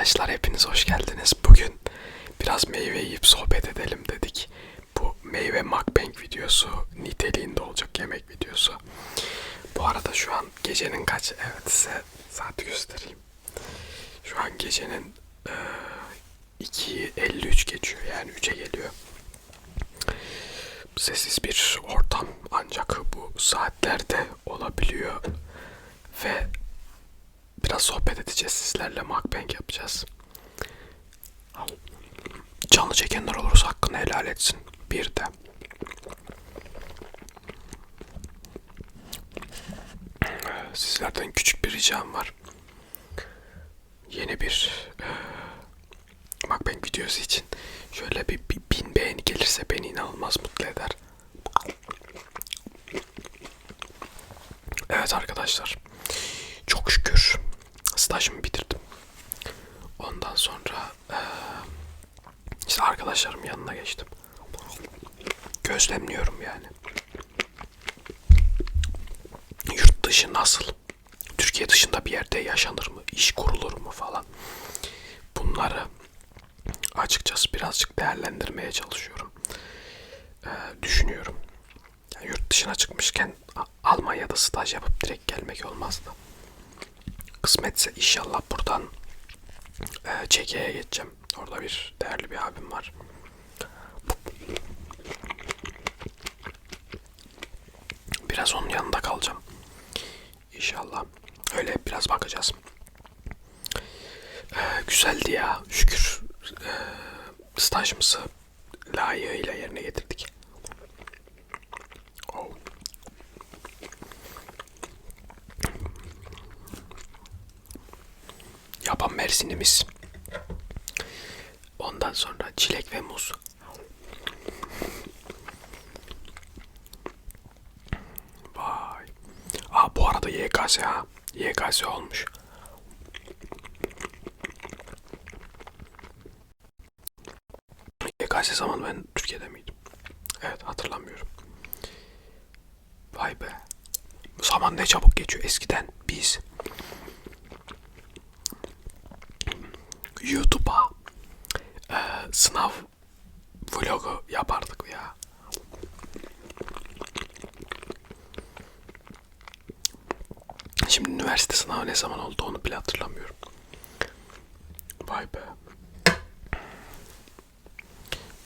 Arkadaşlar hepiniz hoş geldiniz. Bugün biraz meyve yiyip sohbet edelim dedik. Bu meyve mukbang videosu niteliğinde olacak yemek videosu. Bu arada şu an gecenin kaç? Evet size saati göstereyim. Şu an gecenin e, 2.53 geçiyor yani 3'e geliyor. Sessiz bir ortam ancak bu saatlerde olabiliyor ve biraz sohbet edeceğiz sizlerle mukbang yapacağız. Canlı çekenler olursa hakkını helal etsin. Bir de sizlerden küçük bir ricam var. Yeni bir e, mukbang videosu için şöyle bir, bir bin beğeni gelirse beni inanılmaz mutlu eder. Evet arkadaşlar. Stajımı bitirdim. Ondan sonra eee, işte arkadaşlarım yanına geçtim. Gözlemliyorum yani. Yurt dışı nasıl? Türkiye dışında bir yerde yaşanır mı? İş kurulur mu falan. Bunları açıkçası birazcık değerlendirmeye çalışıyorum. Eee, düşünüyorum. Yani yurt dışına çıkmışken Almanya'da staj yapıp direkt gelmek olmazdı. Kısmetse inşallah buradan e, Çekya'ya geçeceğim. Orada bir değerli bir abim var. Biraz onun yanında kalacağım. İnşallah. Öyle biraz bakacağız. E, güzeldi ya. Şükür e, stajımızı layığıyla yerine getirdik. Oh. Yaban mersinimiz. Ondan sonra çilek ve muz. Vay. Aa bu arada YKS ha. YKS olmuş. YKS zamanı ben Türkiye'de miydim? Evet hatırlamıyorum. Vay be. Zaman ne çabuk geçiyor. Eskiden biz YouTube'a e, sınav vlogu yapardık ya. Şimdi üniversite sınavı ne zaman oldu onu bile hatırlamıyorum. Vay be.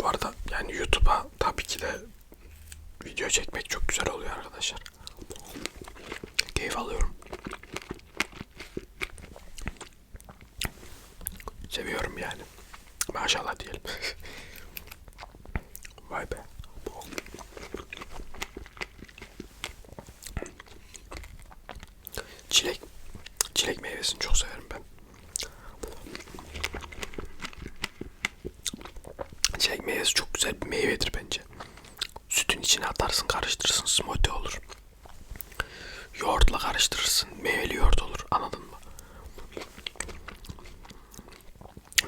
Bu arada yani YouTube'a tabii ki de video çekmek çok güzel oluyor arkadaşlar. Keyif alıyorum. Seviyorum yani. Maşallah diyelim. Vay be. Çilek. Çilek meyvesini çok severim ben. Çilek meyvesi çok güzel bir meyvedir bence. İçine atarsın karıştırırsın smoothie olur. Yoğurtla karıştırırsın meyveli yoğurt olur anladın mı?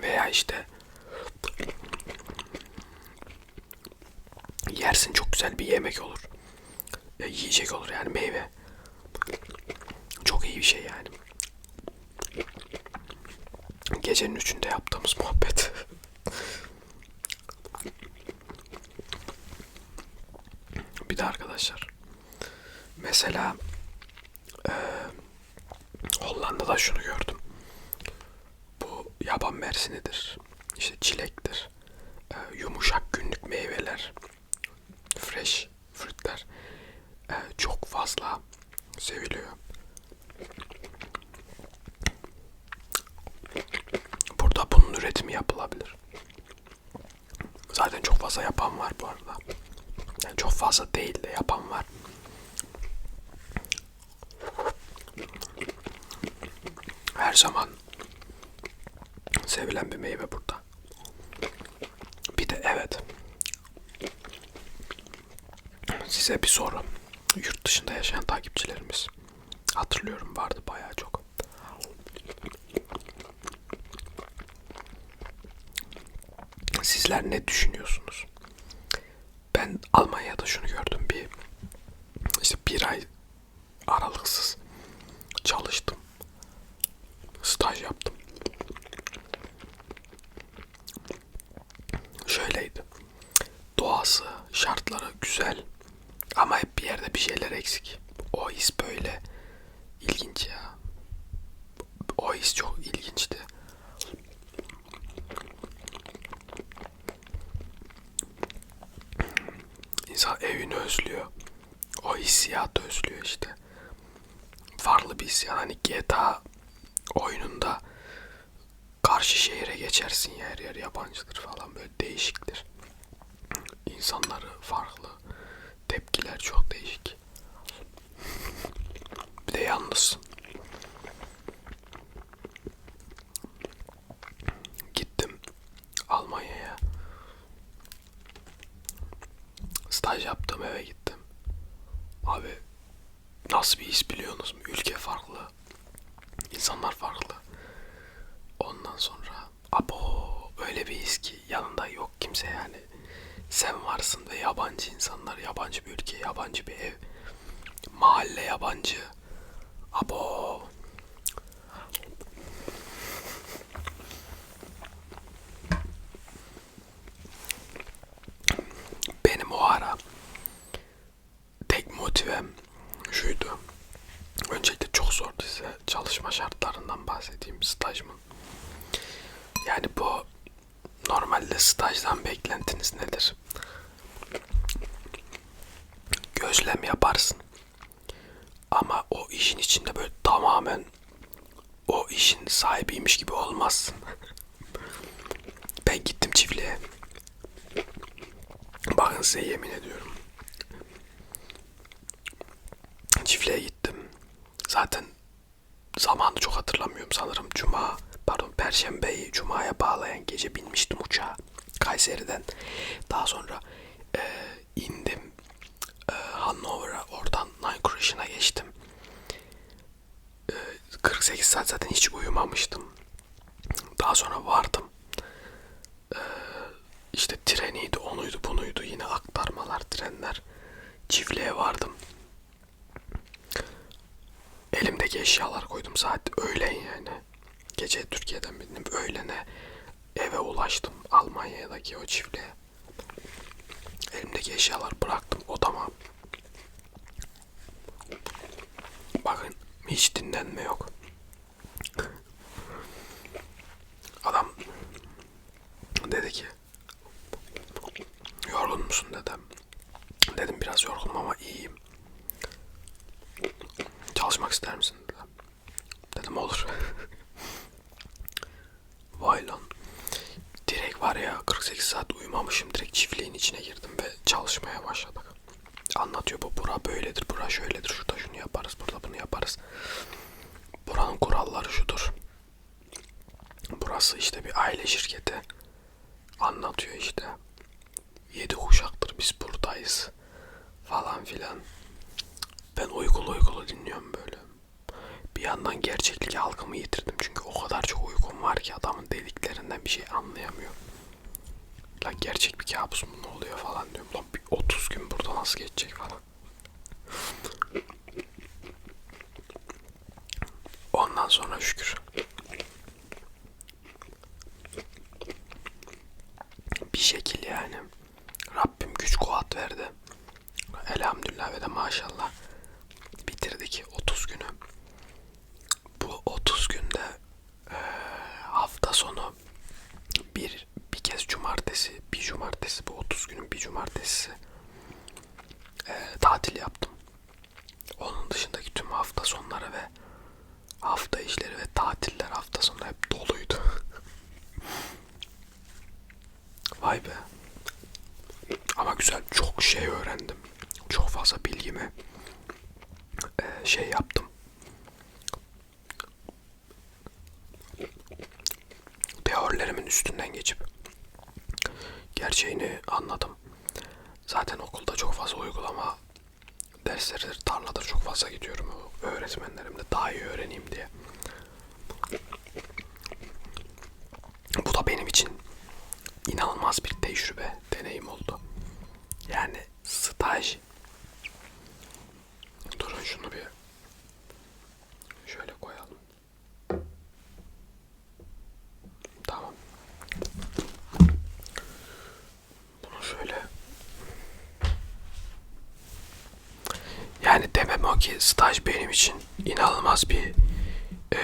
Veya işte yersin çok güzel bir yemek olur. Ya yiyecek olur yani meyve. Çok iyi bir şey yani. Gecenin üçünde yaptığımız muhabbet. bir de arkadaşlar. Mesela eee Hollanda'da şunu gördüm. Bu yaban mersinidir. İşte çilektir. Ee, yumuşak günlük meyveler. Fresh fruitler. Ee, çok fazla seviliyor. Burada bunun üretimi yapılabilir. Zaten çok fazla yapan var bu arada. Yani çok fazla değil de yapan var. Her zaman sevilen bir meyve burada. Bir de evet. Size bir soru. Yurt dışında yaşayan takipçilerimiz. Hatırlıyorum vardı bayağı çok. Sizler ne düşünüyorsunuz? Ben Almanya'da şunu gördüm bir işte bir ay aralıksız çalıştım. Staj yaptım. şartları güzel. Ama hep bir yerde bir şeyler eksik. O his böyle ilginç ya. O his çok ilginçti. İnsan evini özlüyor. O hissiyatı özlüyor işte. Farklı bir hissiyat. Hani GTA oyununda karşı şehire geçersin ya her yer yabancıdır falan böyle değişiktir. İnsanları farklı. Tepkiler çok değişik. Bir de yalnız. Gittim Almanya'ya. Staj yaptım eve gittim. Abi nasıl bir his biliyorsunuz mu? Ülke farklı. İnsanlar farklı. Ondan sonra abo öyle bir his ki yanında yok kimse yani. Sen varsın ve yabancı insanlar, yabancı bir ülke, yabancı bir ev, mahalle yabancı. Abo. Benim o ara tek motivem şuydu. Öncelikle çok zordu size çalışma şartlarından bahsedeyim stajımın. Yani bu normalde stajdan beklentiniz nedir? Gözlem yaparsın. Ama o işin içinde böyle tamamen o işin sahibiymiş gibi olmazsın. ben gittim çiftliğe. Bakın size yemin ediyorum. Çiftliğe gittim. Zaten zamanı çok hatırlamıyorum sanırım. Cuma, pardon Perşembeyi Cuma'ya bağlayan gece binmiştim uçağa. Kayseri'den. Daha sonra e, indim e, Hannover'a. Oradan Nine geçtim. E, 48 saat zaten hiç uyumamıştım. Daha sonra vardım. E, işte treniydi, onuydu, bunuydu. Yine aktarmalar, trenler. Çiftliğe vardım. Elimdeki eşyalar koydum saat öğlen yani. Gece Türkiye'den bindim öğlene eve ulaştım Almanya'daki o çiftliğe. Elimdeki eşyalar bıraktım odama. Bakın hiç dinlenme yok. Adam dedi ki yorgun musun dedim. Dedim biraz yorgunum ama iyiyim. Çalışmak ister misin? dedi. Dedim olur. Vay lan. Direkt var ya 48 saat uyumamışım. Direkt çiftliğin içine girdim ve çalışmaya başladık. Anlatıyor bu bura böyledir, bura şöyledir, şurada şunu yaparız, burada bunu yaparız. Buranın kuralları şudur. Burası işte bir aile şirketi. Anlatıyor işte. Yedi kuşaktır biz buradayız. Falan filan. Ben uykulu uykulu dinliyorum böyle. Bir yandan gerçeklik algımı yitirdim. Çünkü o kadar çok uykum var ki adamın dediklerinden bir şey anlayamıyor. Lan gerçek bir kabus mu ne oluyor falan diyorum. Lan bir 30 gün burada nasıl geçecek falan. Ondan sonra şükür. Bir şekil yani. Rabbim güç kuvvet verdi. Elhamdülillah ve de maşallah bitirdik 30 günü. Bu 30 günde eee, hafta sonu bir bir kez cumartesi, bir cumartesi bu 30 günün bir cumartesi eee, tatil yaptım. Onun dışındaki tüm hafta sonları ve hafta işleri ve tatiller hafta sonu hep doluydu. Vay be. Ama güzel çok şey öğrendim. Çok fazla bilgimi eee, şey yaptım. Teorilerimin üstünden geçip gerçeğini anladım. Zaten okulda çok fazla uygulama dersleridir, tarladır çok fazla gidiyorum. Öğretmenlerimle daha iyi öğreneyim diye. Bu da benim için inanılmaz bir tecrübe, deneyim oldu. Yani staj. Durun şunu bir şöyle koyalım. Tamam. Bunu şöyle o ki staj benim için inanılmaz bir e,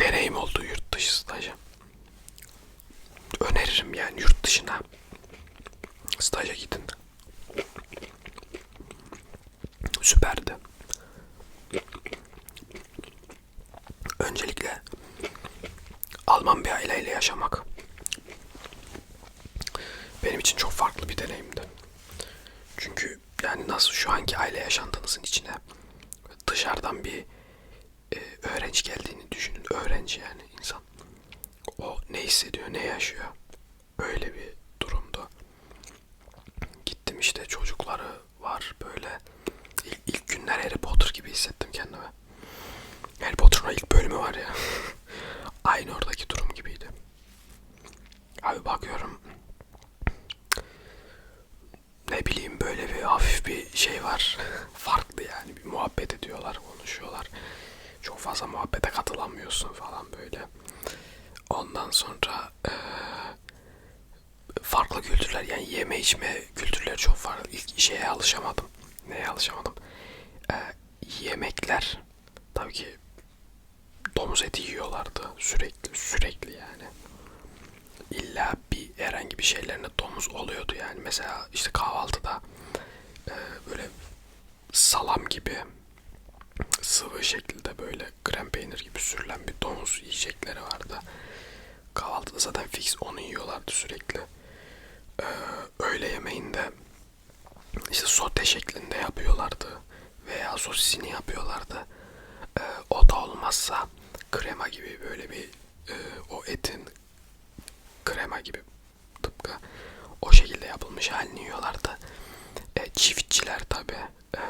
deneyim oldu yurt dışı stajı. Öneririm yani yurt dışına staja gidin. Süperdi. Öncelikle Alman bir aileyle yaşamak benim için çok farklı bir deneyimdi. Çünkü yani nasıl şu anki aile yaşantınızın içine dışarıdan bir e, öğrenci geldiğini düşünün. Öğrenci yani insan. O ne hissediyor, ne yaşıyor. Öyle bir durumdu. Gittim işte çocukları var böyle. İlk, ilk günler Harry Potter gibi hissettim kendimi. Harry Potter'ın ilk bölümü var ya. Aynı oradaki durum gibiydi. Abi bakıyorum. Ne bileyim böyle bir hafif bir şey var. Farklı yani bir muhabbet ediyorlar, konuşuyorlar. Çok fazla muhabbete katılamıyorsun falan böyle. Ondan sonra eee, farklı kültürler yani yeme içme kültürleri çok farklı. İlk şeye alışamadım. Neye alışamadım? Eee, yemekler tabii ki domuz eti yiyorlardı sürekli sürekli yani. İlla bir herhangi bir şeylerine domuz oluyordu yani. Mesela işte kahvaltıda eee, böyle salam gibi sıvı şekilde böyle krem peynir gibi sürülen bir domuz yiyecekleri vardı. Kahvaltıda zaten fix onu sürekli. Ee, öğle yemeğinde işte sote şeklinde yapıyorlardı veya sosisini yapıyorlardı. Ee, o da olmazsa krema gibi böyle bir e, o etin krema gibi tıpkı o şekilde yapılmış halini yiyorlardı. E, çiftçiler tabi e,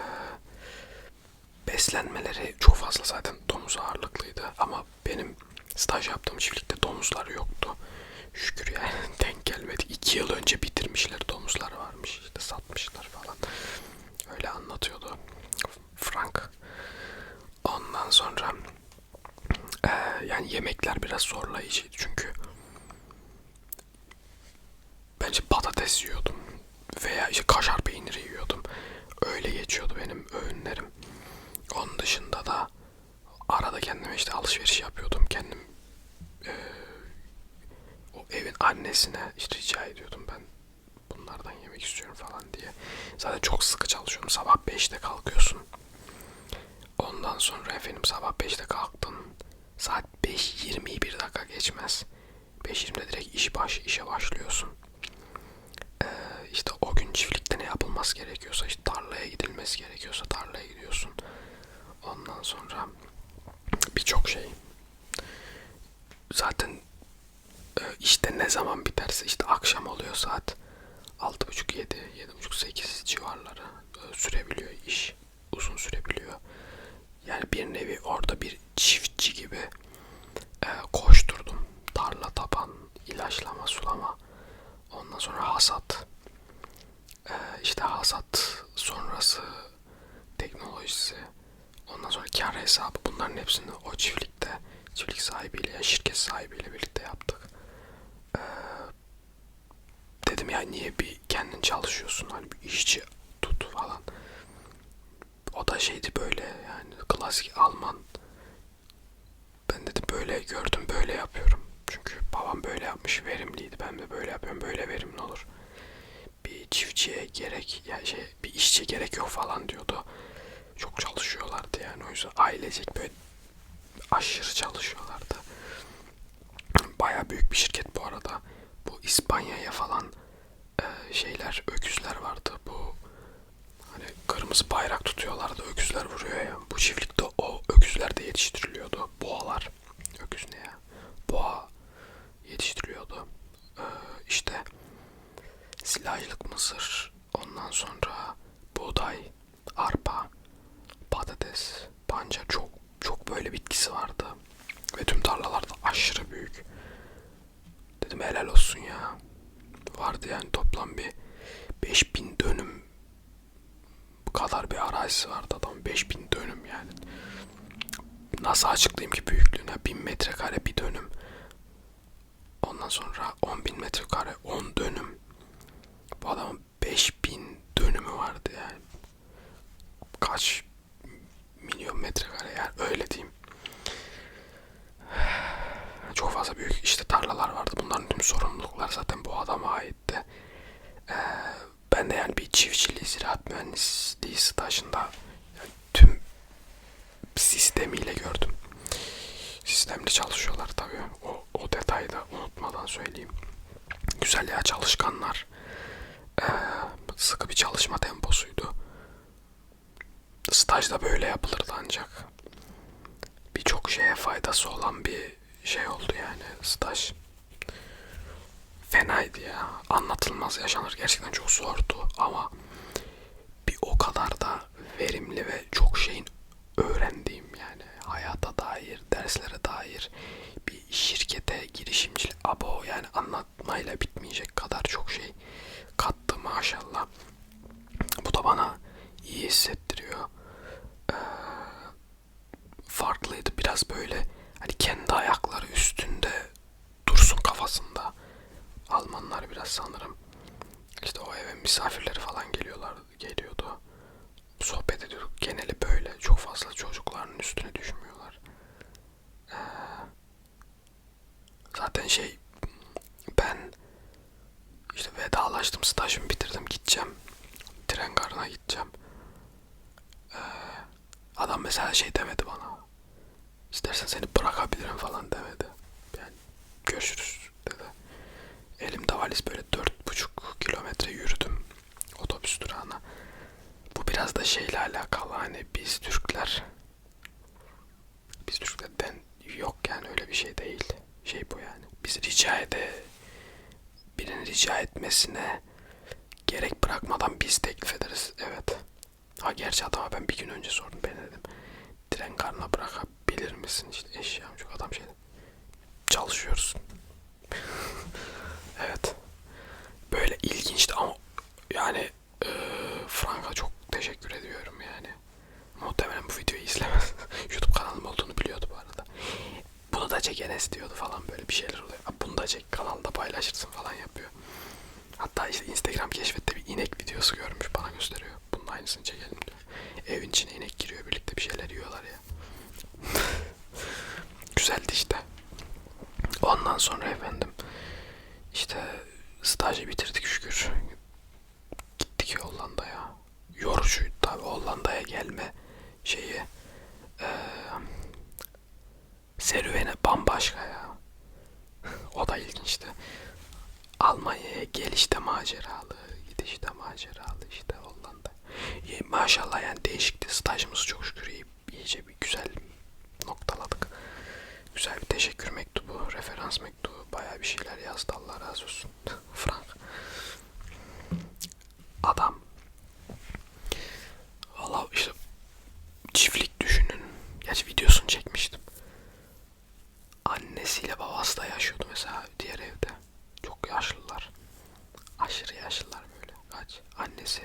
beslenmeleri çok fazla zaten domuz ağırlıklıydı ama benim staj yaptığım çiftlikte domuzlar yoktu. Şükür yani denk gelmedik. İki yıl önce bitirmişler domuzlar varmış işte satmışlar falan. Öyle anlatıyordu Frank. Ondan sonra e, yani yemekler biraz zorlayıcıydı çünkü bence patates yiyordum veya işte kaşar peyniri yiyordum. Öyle geçiyordu benim öğünlerim. Onun dışında da arada kendime işte alışveriş yapıyordum. Kendim o evin annesine işte rica ediyordum ben bunlardan yemek istiyorum falan diye. Zaten çok sıkı çalışıyorum. Sabah 5'te kalkıyorsun. Ondan sonra efendim sabah 5'te kalktın. Saat 5.20'yi bir dakika geçmez. 5.20'de direkt iş baş, işe başlıyorsun. Ee, işte o gün çiftlikte ne yapılması gerekiyorsa işte tarlaya gidilmesi gerekiyorsa tarlaya gidiyorsun. Ondan sonra birçok şey. Zaten işte ne zaman biterse işte akşam oluyor saat 6.30 7 7.30 8 civarları e, sürebiliyor iş. Uzun sürebiliyor. Yani bir nevi orada bir çiftçi gibi e, koşturdum. Tarla taban, ilaçlama, sulama. Ondan sonra hasat. E, işte hasat sonrası teknolojisi. Ondan sonra kar hesabı. Bunların hepsini o çiftlikte, çiftlik sahibiyle, yani şirket sahibiyle birlikte yaptık. E, dedim ya niye bir kendin çalışıyorsun hani bir işçi tut falan. O da şeydi böyle yani klasik Alman. Ben dedim böyle gördüm böyle yapıyorum. Çünkü babam böyle yapmış verimliydi. Ben de böyle yapıyorum böyle verimli olur. Bir çiftçiye gerek yani şey bir işçiye gerek yok falan diyordu. Çok çalışıyorlardı yani o yüzden ailecek böyle aşırı çalışıyorlardı. Baya büyük bir şirket bu arada. Bu İspanya'ya falan e, şeyler öküzler vardı. Bu hani kırmızı bayrak tutuyorlardı öküzler vuruyor ya. Bu çiftlikte o öküzler de yetiştiriliyordu. Boğalar. Öküz ne ya? Boğa yetiştiriliyordu. Ee, işte silajlık mısır, ondan sonra buğday, arpa, patates, pancar çok çok böyle bitkisi vardı. Ve tüm tarlalarda aşırı büyük. Dedim helal olsun ya. Vardı yani toplam bir 5000 dönüm kadar bir arazisi vardı adam 5000 dönüm yani. Nasıl açıklayayım ki büyüklüğüne 1000 metrekare bir dönüm. Ondan sonra 10.000 metrekare 10 dönüm. Bu adamın 5000 dönümü vardı yani. Kaç milyon metrekare yani öyle diyeyim. Çok fazla büyük işte tarlalar vardı. Bunların tüm sorumluluklar zaten bu adama aitti. Ee, ben de yani bir çiftçiliği, ziraat mühendisliği stajında yani tüm sistemiyle gördüm. Sistemli çalışıyorlar tabii. O, o detayı da unutmadan söyleyeyim. Güzel ya çalışkanlar. Ee, sıkı bir çalışma temposuydu. Stajda böyle yapılırdı ancak. Birçok şeye faydası olan bir şey oldu yani staj. Fenaydı ya. Anlatılmaz yaşanır. Gerçekten çok zordu ama bir o kadar da verimli ve çok şeyin öğrendiğim yani hayata dair, derslere dair bir şirkete girişimcilik abo yani anlatmayla bitmeyecek kadar çok şey kattı maşallah. Bu da bana iyi hissettiriyor. Farklıydı biraz böyle hani kendi ayakları üstünde dursun kafasında. Almanlar biraz sanırım. İşte o eve misafirleri falan geliyorlar, geliyordu. Sohbet ediyorduk. Geneli böyle. Çok fazla çocukların üstüne düşmüyorlar. Ee, zaten şey ben işte vedalaştım. Stajımı bitirdim. Gideceğim. Tren garına gideceğim. Ee, adam mesela şey demedi bana. İstersen seni bırakabilirim falan demedi. Yani görüşürüz dedi. Elimde valiz böyle dört buçuk kilometre yürüdüm otobüs durağına. Bu biraz da şeyle alakalı hani biz Türkler biz Türklerden yok yani öyle bir şey değil. Şey bu yani. Biz rica ede birinin rica etmesine gerek bırakmadan biz teklif ederiz. Evet. Ha gerçi adama ben bir gün önce sordum ben dedim. Tren karnına bırakabilir misin? İşte eşyam çok adam şey dedi. Çalışıyoruz. evet. Böyle ilginçti ama yani e, Frank'a çok teşekkür ediyorum yani. Muhtemelen bu videoyu izlemez. YouTube kanalım olduğunu biliyordu bu arada. Bunu da çek Enes diyordu falan böyle bir şeyler oluyor. "Abi Bunu da çek kanalda paylaşırsın falan yapıyor. Hatta işte Instagram keşfette bir inek videosu görmüş bana gösteriyor. Bunun aynısını çekelim diyor. Evin içine inek giriyor birlikte bir şeyler yiyorlar ya. Güzeldi işte. Ondan sonra efendim işte stajı bitirdik şükür. Gittik Hollanda'ya. Yorucuydu tabi Hollanda'ya gelme şeyi. Eee serüveni bambaşka ya. o da ilginçti. Almanya'ya gelişte maceralı, gidişte maceralı işte Hollanda. İyi, maşallah yani değişikti. Stajımız çok şükür iyi, iyice bir güzel noktaladık. Güzel bir teşekkür mektubu, referans mektubu, bayağı bir şeyler yazdı Allah razı olsun. Frank. Adam. Valla işte çiftlik düşünün. Gerçi videosunu çekmiştim. Annesiyle babası da yaşıyordu mesela diğer evde. Çok yaşlılar. Aşırı yaşlılar böyle. Kaç? Annesi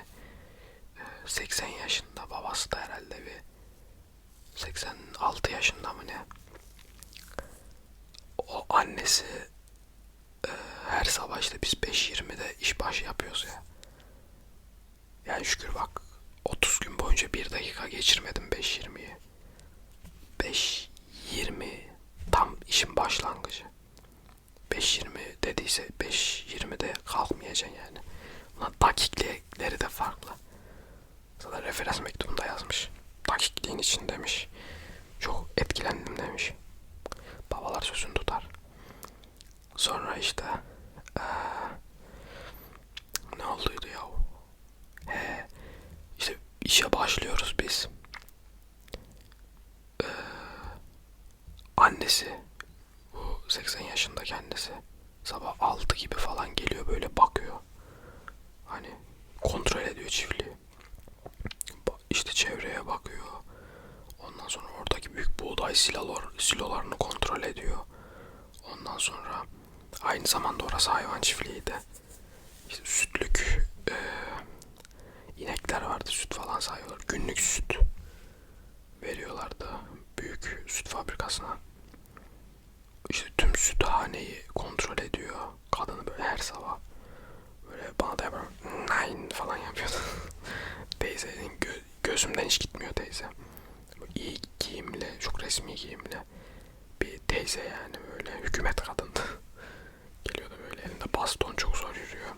e, 80 yaşında. Babası da herhalde bir 86 yaşında mı ne? O annesi e, her sabah işte biz 5.20'de iş başı yapıyoruz ya. Yani şükür bak 30 gün boyunca bir dakika geçirmedim 5.20'yi. 5.20 tam işin başlangıcı. 5.20 dediyse 5.20'de kalkmayacaksın yani. Bunun dakiklikleri de farklı. Zaten referans mektubunda yazmış. Dakikliğin için demiş. Çok etkilendim demiş. Babalar sözünü tutar. Sonra işte eee, ne olduydu ya? He, işte işe başlıyoruz biz. Eee, annesi bu 80 yaşındaki annesi sabah 6 gibi falan geliyor böyle bakıyor. Hani kontrol ediyor çiftliği. Ba- İşte çevreye bakıyor. Ondan sonra oradaki buğday silolar, silolarını kontrol ediyor. Ondan sonra aynı zamanda orası hayvan çiftliğiydi. İşte sütlük eee, inekler vardı süt falan sayıyorlar. Günlük süt veriyorlardı büyük süt fabrikasına. İşte tüm süthaneyi kontrol ediyor. Kadını böyle her sabah böyle bana da yapar nine falan yapıyordu. Teyzenin gö- gözümden hiç gitmiyor teyze iyi giyimli, çok resmi giyimli bir teyze yani böyle hükümet kadındı. Geliyordu böyle elinde baston çok zor yürüyor.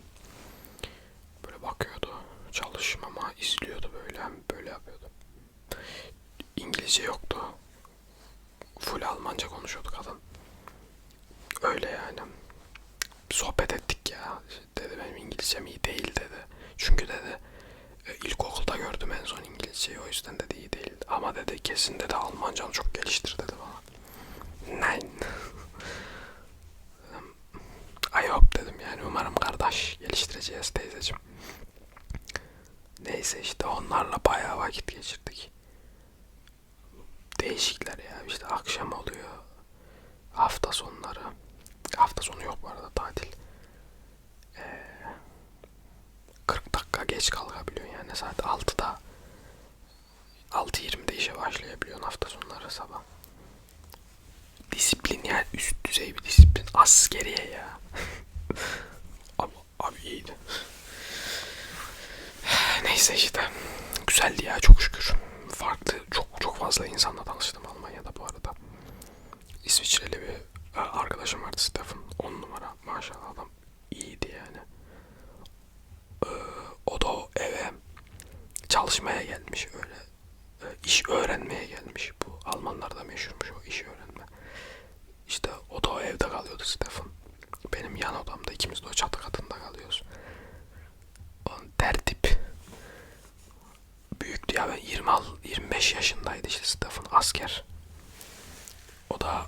Böyle bakıyordu çalışmama izliyordu böyle böyle yapıyordu. İngilizce yoktu. Full Almanca konuşuyordu kadın. Öyle yani. Sohbet ettik ya. Dedi benim İngilizcem iyi değil dedi. Çünkü dedi e, ilkokulda gördüm en son İngilizceyi o yüzden dedi iyi değil ama dedi kesin dedi Almancanı çok geliştir dedi bana. Nein. I hope dedim yani umarım kardeş geliştireceğiz teyzeciğim. Neyse işte onlarla bayağı vakit geçirdik. Değişikler ya işte akşam oluyor. Hafta sonları. Hafta sonu yok bu arada tatil. Ee, 40 dakika geç kalkabiliyorsun yani saat 6'da 6.20'de işe başlayabiliyorsun hafta sonları sabah. Disiplin yani üst düzey bir disiplin. Askeriye ya. abi, abi iyiydi. Neyse işte. Güzeldi ya çok şükür. Farklı çok çok fazla insanla tanıştım Almanya'da bu arada. İsviçreli bir e, arkadaşım vardı Stefan. 10 numara maşallah adam iyiydi yani. Ee, o da o eve çalışmaya gelmiş öyle. Ee, iş öğrenmeye gelmiş. Bu Almanlarda meşhurmuş o iş öğrenme. İşte o da o evde kalıyordu Stefan. Benim yan odamda ikimiz de o çatı katında kalıyoruz. Onun tertip büyüktü ya ben 20 25 yaşındaydı işte Stefan asker. O da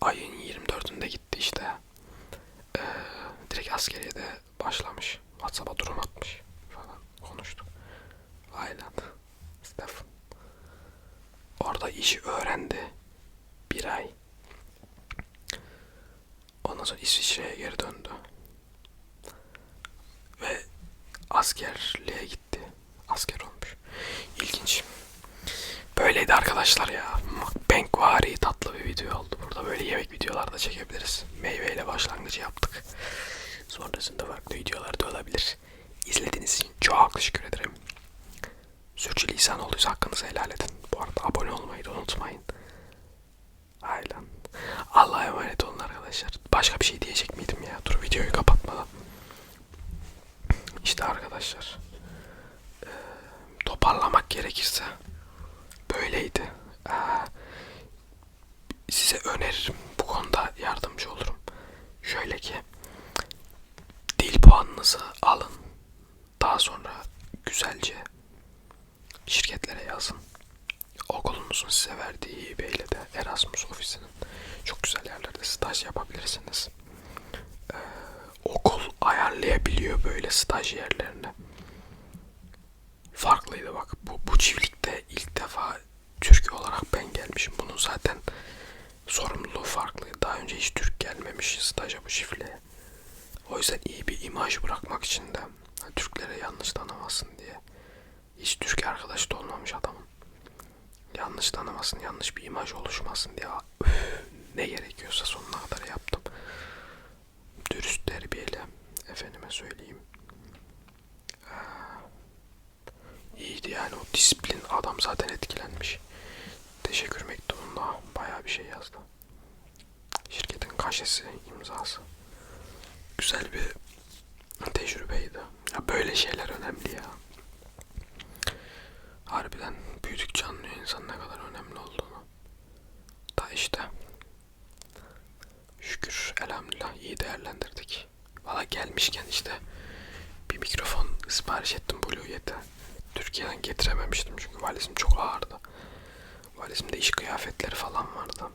ayın 24'ünde gitti işte. Ee, direkt askeriye de başlamış. WhatsApp'a durum atmış falan konuştuk. Aynen. Stefan. Orada işi öğrendi. Bir ay. Ondan sonra İsviçre'ye geri döndü. Ve askerliğe gitti. Asker olmuş. İlginç. Böyleydi arkadaşlar ya. Mukbangvari tatlı bir video oldu. Burada böyle yemek videolar da çekebiliriz. Meyveyle başlangıcı yaptık. Sonrasında farklı videolar da olabilir. İzlediğiniz için çok teşekkür ederim. Sürçülisan olduysa hakkınızı helal edin. Bu arada abone olmayı da unutmayın. Aynen. Allah'a emanet olun arkadaşlar. Başka bir şey diyecek miydim ya? Dur videoyu kapatmadan. İşte arkadaşlar. Ee, toparlamak gerekirse böyleydi. Ee, size öneririm. Bu konuda yardımcı olurum. Şöyle ki dil puanınızı alın. Daha sonra güzelce şirketlere yazın. Okulunuzun size verdiği İB'yle de Erasmus ofisinin çok güzel yerlerde staj yapabilirsiniz. Ayarlayabiliyor böyle staj yerlerini. Farklıydı bak. Bu, bu çiftlikte ilk defa Türk olarak ben gelmişim. Bunun zaten sorumluluğu farklıydı. Daha önce hiç Türk gelmemiş staja bu çiftliğe. O yüzden iyi bir imaj bırakmak için de Türklere yanlış tanımasın diye. Hiç Türk arkadaş da olmamış adamın. Yanlış tanımasın, yanlış bir imaj oluşmasın diye ne gerekiyorsa sonuna kadar yaptım. Dürüst terbiyeyle efendime söyleyeyim. Ee, iyiydi yani o disiplin adam zaten etkilenmiş. Teşekkür mektubunda bayağı bir şey yazdı. Şirketin kaşesi, imzası. Güzel bir tecrübeydi. Ya böyle şeyler önemli ya. Harbiden büyüdükçe anlıyor insan ne kadar önemli olduğunu. Da işte. Şükür elhamdülillah iyi değerlendirdik. Valla gelmişken işte bir mikrofon sipariş ettim Blue Yeti. Türkiye'den getirememiştim çünkü valizim çok ağırdı. Valizimde iş kıyafetleri falan vardı.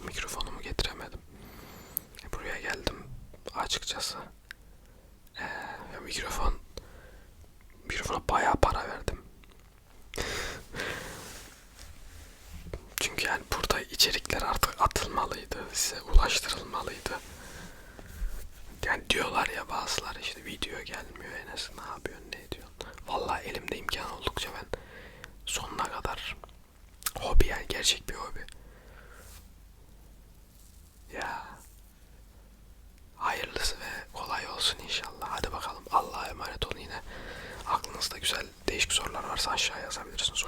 Mikrofonumu getiremedim. E, buraya geldim açıkçası. Ee, mikrofon mikrofona bayağı para verdim. Çünkü yani burada içerikler artık atılmalıydı, size ulaştırılmalıydı. Yani diyorlar ya bazılar işte video gelmiyor Enes ne yapıyorsun ne diyorsun. Vallahi elimde imkan oldukça ben sonuna kadar hobi yani gerçek bir hobi. Ya hayırlısı ve kolay olsun inşallah. Hadi bakalım Allah'a emanet olun yine. Aklınızda güzel değişik sorular varsa aşağı yazabilirsiniz.